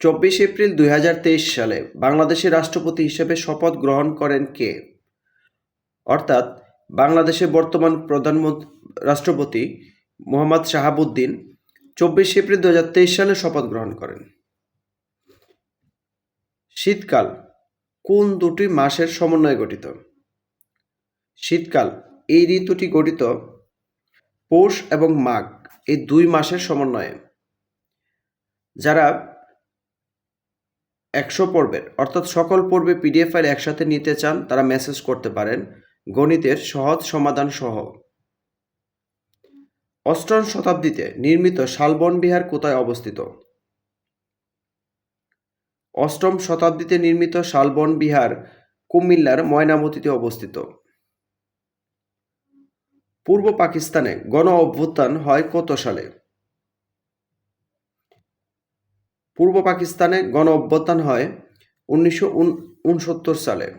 চব্বিশ এপ্রিল দুই হাজার তেইশ সালে বাংলাদেশের রাষ্ট্রপতি হিসেবে শপথ গ্রহণ করেন কে? অর্থাৎ বাংলাদেশের বর্তমান প্রধানমন্ত্রী রাষ্ট্রপতি মোহাম্মদ শাহাবুদ্দিন চব্বিশ এপ্রিল দু হাজার তেইশ সালে শপথ গ্রহণ করেন। শীতকাল কোন দুটি মাসের সমন্বয়ে গঠিত? শীতকাল এই ঋতুটি গঠিত পৌষ এবং মাঘ এই দুই মাসের সমন্বয়ে। যারা একশো পর্বের, অর্থাৎ সকল পর্বে পিডিএফ ফাইল একসাথে নিতে চান, তারা মেসেজ করতে পারেন। গণিতের সহজ সমাধান সহ অষ্টম শতাব্দীতে নির্মিত শালবন বিহার কোথায় অবস্থিত? অষ্টম শতাব্দীতে নির্মিত শালবন বিহার কুমিল্লার ময়নামতিতে অবস্থিত। পূর্ব পাকিস্তানে গণ অভ্যুত্থান হয় কত সালে? পূর্ব পাকিস্তানে গণ অভ্যুত্থান হয় উনিশশো উনসত্তর সালে।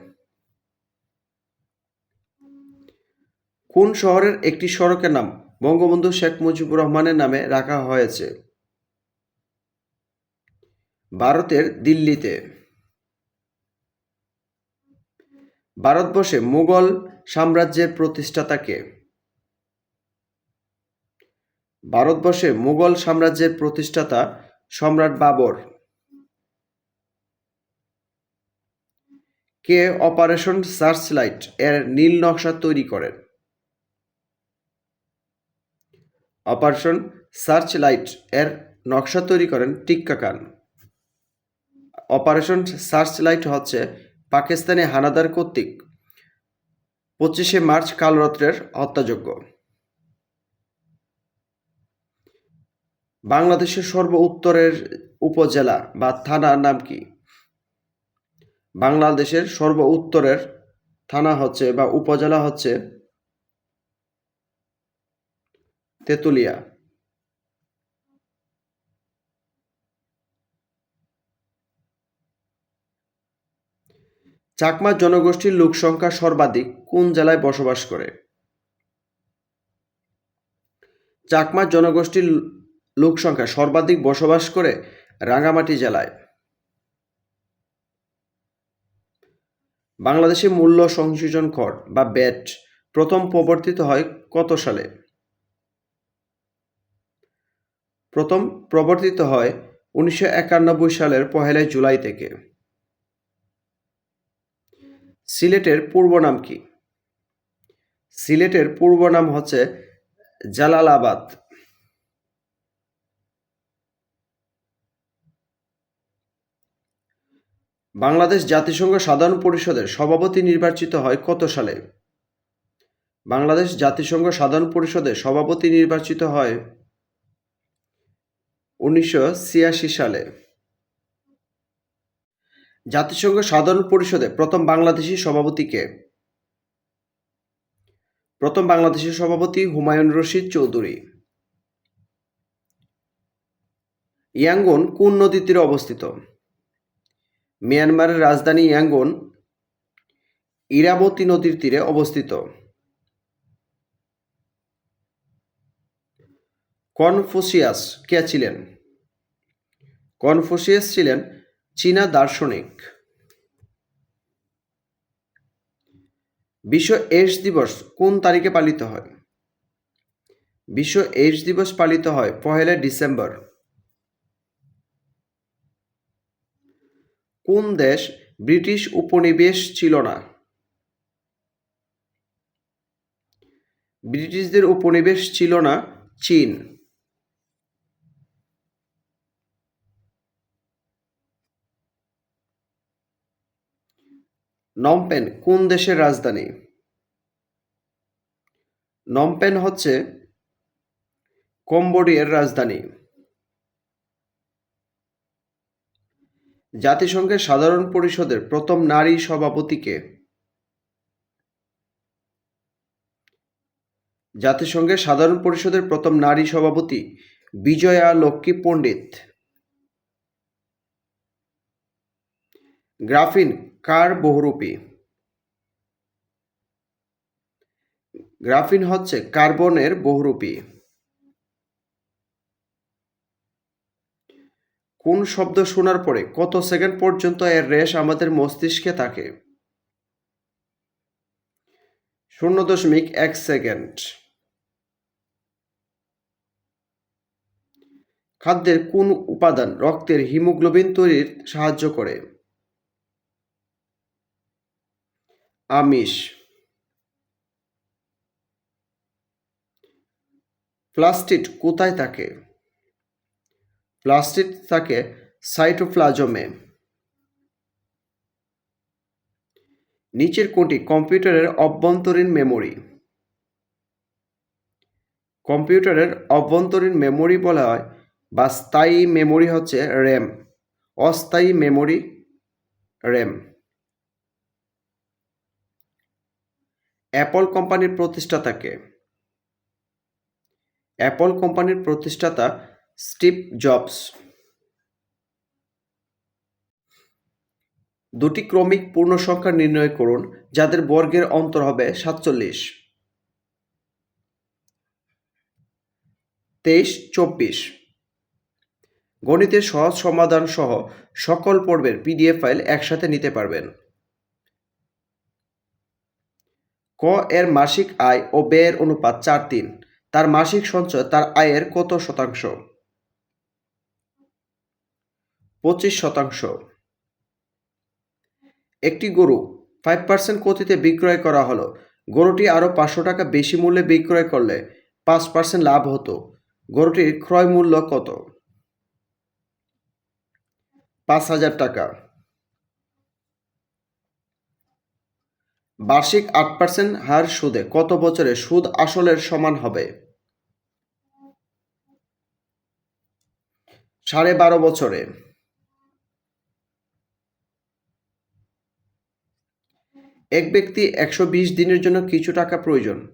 কোন শহরের একটি সড়কের নাম বঙ্গবন্ধু শেখ মুজিবুর রহমানের নামে রাখা হয়েছে? ভারতের দিল্লিতে। ভারতবর্ষে মুঘল সাম্রাজ্যের প্রতিষ্ঠাতাকে ভারতবর্ষে মুঘল সাম্রাজ্যের প্রতিষ্ঠাতা সম্রাট বাবর। কে অপারেশন সার্চলাইট এর নীল নকশা তৈরি করেন? অপারেশন সার্চলাইট এর নকশা তৈরি করেন টিক্কা খান। অপারেশন সার্চলাইট হচ্ছে পাকিস্তানি হানাদার কর্তৃক পঁচিশে মার্চ কালরাত্রের হত্যাযোগ্য বাংলাদেশের সর্ব উত্তরের উপজেলা বা থানার নাম কি? বাংলাদেশের সর্ব উত্তরের থানা হচ্ছে বা উপজেলা হচ্ছে তেতুলিয়া। চাকমা জনগোষ্ঠীর লোকসংখ্যা সর্বাধিক কোন জেলায় বসবাস করে? চাকমা জনগোষ্ঠীর লোকসংখ্যা সর্বাধিক বসবাস করে রাঙ্গামাটি জেলায়। বাংলাদেশে মূল্য সংযোজন কর বা ব্যাট প্রথম প্রবর্তিত হয় কত সালে? প্রথম প্রবর্তিত হয় উনিশশো একানব্বই সালের পহেলা জুলাই থেকে। সিলেটের পূর্ব নাম কি? সিলেটের পূর্ব নাম হচ্ছে জালালাবাদ। বাংলাদেশ জাতিসংঘ সাধারণ পরিষদের সভাপতি নির্বাচিত হয় কত সালে? বাংলাদেশ জাতিসংঘ সাধারণ পরিষদের সভাপতি নির্বাচিত হয় উনিশশো ছিয়াশি সালে। জাতিসংঘ সাধারণ পরিষদে প্রথম বাংলাদেশি সভাপতিকে প্রথম বাংলাদেশের সভাপতি হুমায়ুন রশিদ চৌধুরী। ইয়াঙ্গন কোন নদীর তীরে অবস্থিত? মিয়ানমারের রাজধানী ইয়াঙ্গন, ইরাবতী নদীর তীরে অবস্থিত। কনফুসিয়াস কে ছিলেন? কনফুসিয়াস ছিলেন চীনা দার্শনিক। বিশ্ব এইডস দিবস কোন তারিখে পালিত হয়? বিশ্ব এইডস দিবস পালিত হয় পহেলা ডিসেম্বর। কোন দেশ ব্রিটিশ উপনিবেশ ছিল না? ব্রিটিশদের উপনিবেশ ছিল না, চীন। নমপেন কোন দেশের রাজধানী? নমপেন হচ্ছে কম্বোডিয়ার রাজধানী। জাতিসংঘের সাধারণ পরিষদের প্রথম নারী সভাপতিকে। জাতিসংঘের সাধারণ পরিষদের প্রথম নারী সভাপতি বিজয়া লক্ষ্মী পণ্ডিত। গ্রাফিন কার বহুরূপী? গ্রাফিন হচ্ছে কার্বনের বহুরূপী। কোন শব্দ শোনার পরে কত সেকেন্ড পর্যন্ত এর রেশ আমাদের মস্তিষ্কে থাকে? শূন্য দশমিক এক সেকেন্ড। খাদ্যের কোন উপাদান রক্তের হিমোগ্লোবিন তৈরির সাহায্য করে? আমিষ। প্লাস্টিড কোথায় থাকে? প্লাস্টিড থাকে সাইটোপ্লাজমে। নিচের কোনটি কম্পিউটারের অভ্যন্তরীণ মেমরি। কম্পিউটারের অভ্যন্তরীণ মেমরি বলা হয় বা স্থায়ী মেমরি হচ্ছে র্যাম, অস্থায়ী মেমোরি র্যাম। অ্যাপল কোম্পানির প্রতিষ্ঠাতাকে অ্যাপল কোম্পানির প্রতিষ্ঠাতা স্টিভ জবস। দুটি ক্রমিক পূর্ণ সংখ্যা নির্ণয় করুন, যাদের বর্গের অন্তর হবে সাতচল্লিশ। তেইশ, চব্বিশ। গণিতের সহজ সমাধান সহ সকল পর্বের পিডিএফ ফাইল একসাথে নিতে পারবেন। ক এর মাসিক আয় ও ব্যয়ের অনুপাত চার তিন। তার মাসিক সঞ্চয় তার আয়ের কত শতাংশ? পঁচিশ শতাংশ। একটি গরু ফাইভ পার্সেন্ট গতিতে বিক্রয় করা হলো। গরুটি আরও পাঁচশো টাকা বেশি মূল্যে বিক্রয় করলে পাঁচ পার্সেন্ট লাভ হতো। গরুটির ক্রয় মূল্য কত? পাঁচ হাজার টাকা। বার্ষিক আট পার্সেন্ট হার সুদে কত বছরে সুদ আসলের সমান হবে? সাড়ে বারো বছরে। এক ব্যক্তি একশো বিশ দিনের জন্য কিছু টাকা প্রয়োজন।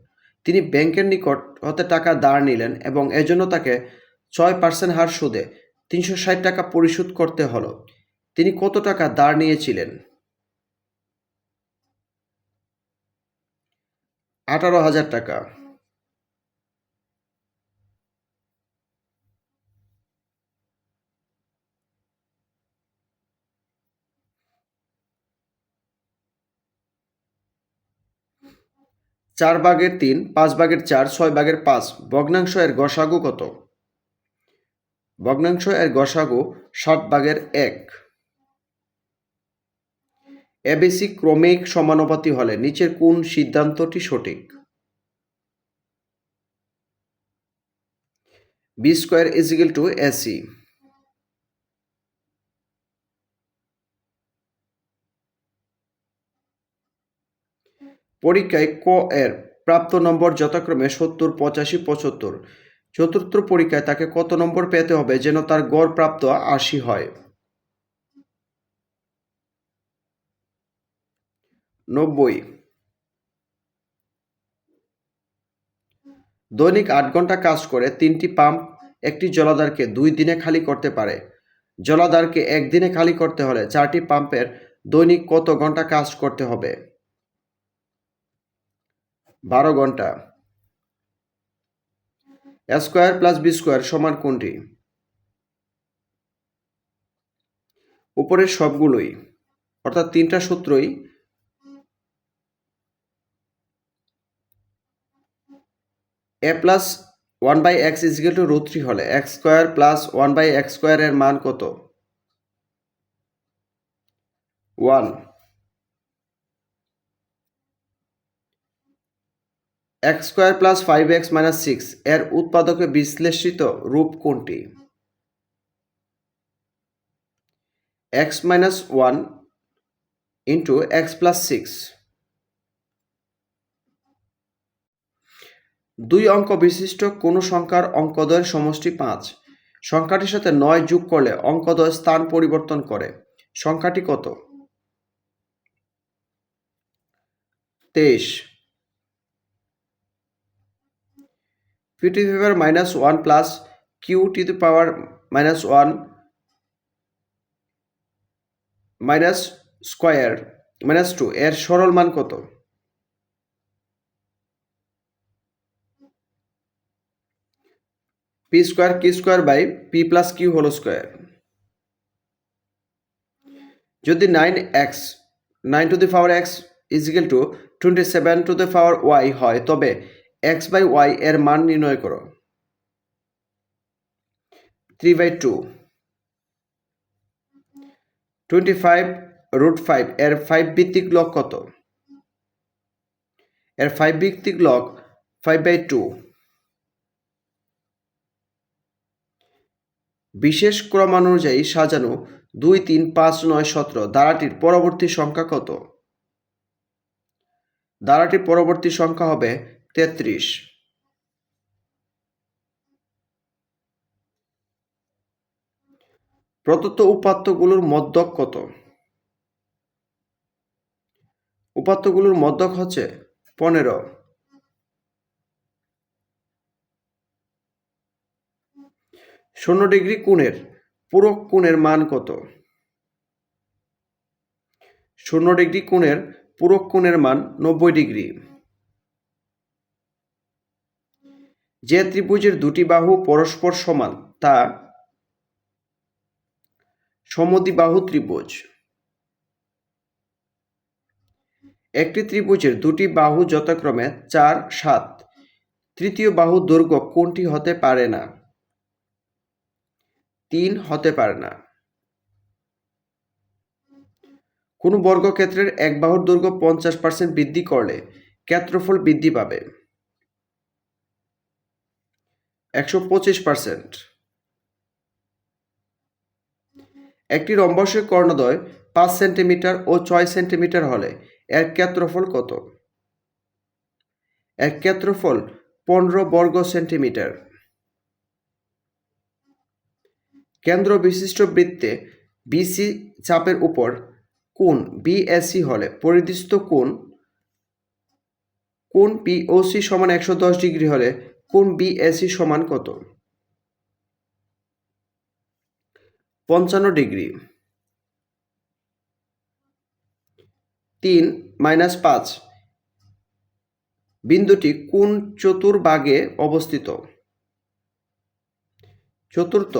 তিনি ব্যাংকের নিকট হতে টাকা ধার নিলেন এবং এজন্য তাকে ছয় পার্সেন্ট হার সুদে তিনশো ষাট টাকা পরিশোধ করতে হলো। তিনি কত টাকা ধার নিয়েছিলেন? আঠারো হাজার টাকা। চার ভাগের তিন, পাঁচ ভাগের চার, ছয় ভাগের পাঁচ, ভগ্নাংশ এর গসাগু কত? ভগ্নাংশ এর গসাগু সাত ভাগের এক। এবিসি ক্রমিক সমানুপাতি হলে নিচের কোন সিদ্ধান্তটি সঠিক? B square equal to AC পরীক্ষায় ক এর প্রাপ্ত নম্বর যথাক্রমে সত্তর, পঁচাশি, পঁচাত্তর। চতুর্থ পরীক্ষায় তাকে কত নম্বর পেতে হবে যেন তার গড় প্রাপ্ত আশি হয়? নব্বই। দৈনিক আট ঘণ্টা কাজ করে, তিনটি পাম্প, একটি জলাধারকে দুই দিনে খালি করতে পারে। জলাধারকে একদিনে খালি করতে হলে চারটি পাম্পের দৈনিক কত ঘণ্টা কাজ করতে হবে? বারো ঘণ্টা। স্কোয়ার প্লাস বি স্কোয়ার সমান কোনটি? উপরের সবগুলোই, অর্থাৎ তিনটা সূত্রই a plus one by x equal to root three হলে x square plus one by x স্কোয়ারের মান কত? One. X square plus five x minus six এর উৎপাদকে বিশ্লেষিত রূপ কোনটি? X minus one into x plus six. দুই অঙ্ক বিশিষ্ট কোনো সংখ্যার অঙ্কদ্বয়ের সমষ্টি পাঁচ। সংখ্যাটির সাথে নয় যোগ করলে অঙ্কদ্বয় স্থান পরিবর্তন করে। সংখ্যাটি কত? তেইশ। To the power minus one plus q to the power minus one minus square minus two এর সরল মান কত? P square q square by p plus q whole square যদি nine x nine to the power x equal to twenty seven to the power y হয়, তবে x by Y এর মান নির্ণয় করো। Three by two twenty five root five এর five ভিত্তিক lock কত? এর ফাইভ ভিত্তিক লক ফাইভ বাই টু বিশেষ ক্রমানুযায়ী সাজানো দুই, তিন, পাঁচ, নয়, সতেরো ধারাটির পরবর্তী সংখ্যা কত? ধারাটির পরবর্তী সংখ্যা হবে তেত্রিশ। প্রদত্ত উপাত্তগুলোর মধ্যক কত? উপাত্তগুলোর মধ্যক হচ্ছে পনেরো। শূন্য ডিগ্রি কোণের পূরক কোণের মান কত? শূন্য ডিগ্রি কোণের পূরক কোণের মান নব্বই ডিগ্রি। যে ত্রিভুজের দুটি বাহু পরস্পর সমান, তা সমদ্বিবাহু ত্রিভুজ। একটি ত্রিভুজের দুটি বাহু যথাক্রমে চার, সাত। তৃতীয় বাহু দৈর্ঘ্য কোনটি হতে পারে না? তিন হতে পারে না। কোনো বর্গক্ষেত্রের এক বাহুর দৈর্ঘ্য পঞ্চাশ পার্সেন্ট বৃদ্ধি করলে ক্ষেত্রফল বৃদ্ধি পাবে। একশো পঁচিশ পার্সেন্ট একটি রম্বসের কর্ণদয় পাঁচ সেন্টিমিটার ও ছয় সেন্টিমিটার হলে এর ক্ষেত্রফল কত? এর ক্ষেত্রফল পনেরো বর্গ সেন্টিমিটার। কেন্দ্র বিশিষ্ট বৃত্তে বিসি চাপের উপর কোণ বিএসি হলে পরিদৃষ্ট কোণ কোণ পিওসি সমান একশো দশ ডিগ্রি হলে কোণ বিএসি সমান কত? পঞ্চান্ন ডিগ্রি। তিন মাইনাস পাঁচ। বিন্দুটি কোন চতুর্ভাগে অবস্থিত? চতুর্থ।